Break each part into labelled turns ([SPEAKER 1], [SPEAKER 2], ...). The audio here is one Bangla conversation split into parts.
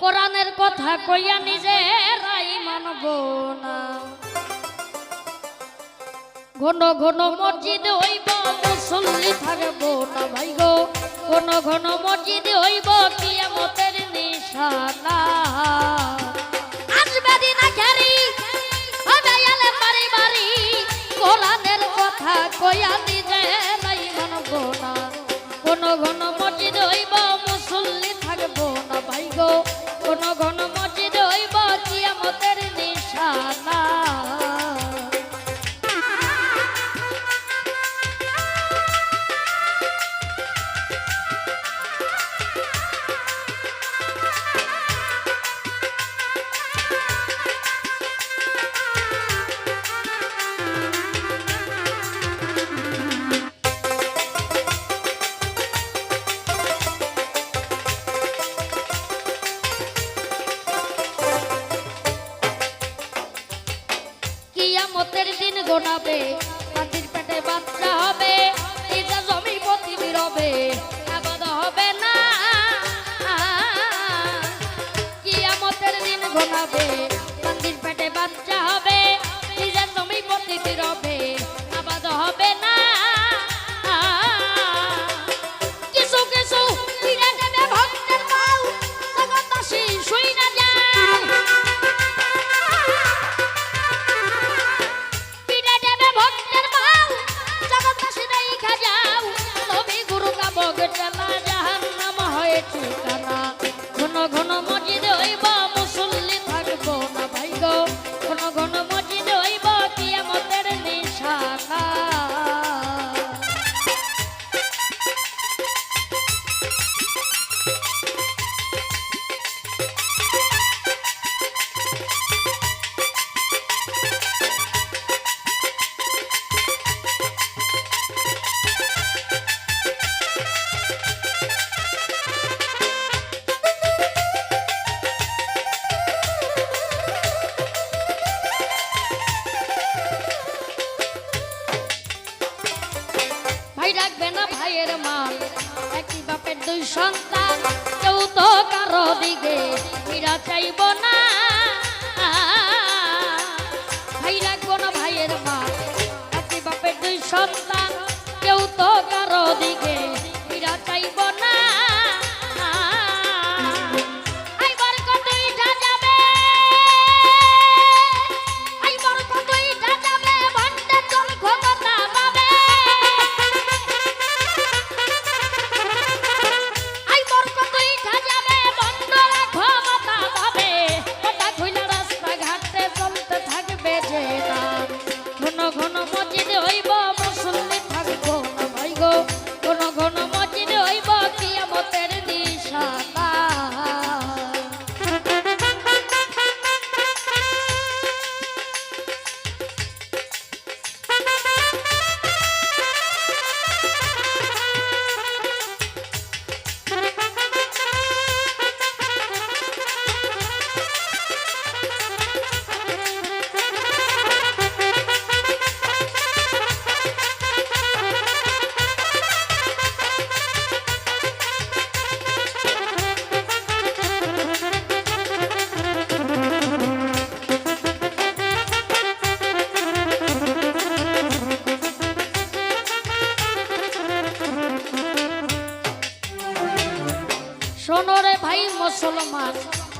[SPEAKER 1] কোরআনের কথা কইয়া নিজে রাই মানব না। ঘন ঘন মসজিদ হইব, মুসল্লি থাকব না ভাই গো ঘন ঘন মসজিদ হইব, কিয়ামতের নিশানা মতের দিন গোনাবে মাটির পেটে বাচ্চা দেখবে না ভাইয়ের মান একই বাপের দুই সন্তান, কেউ তো কারও দিকে হীরা চাইব না। সোনরে ভাই মুসলমান,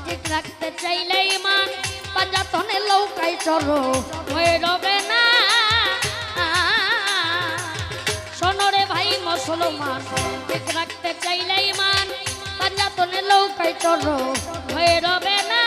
[SPEAKER 1] ঠিক রাখতে চাইলে ইমান বাজাতনে লৌকায় চলো হয়ে রবে না। সোনরে ভাই মুসলমান, ঠিক রাখতে চাইলে ইমান বাজাতনে লৌকায় চলো হয়ে রবে না।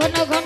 [SPEAKER 1] ঘন ঘন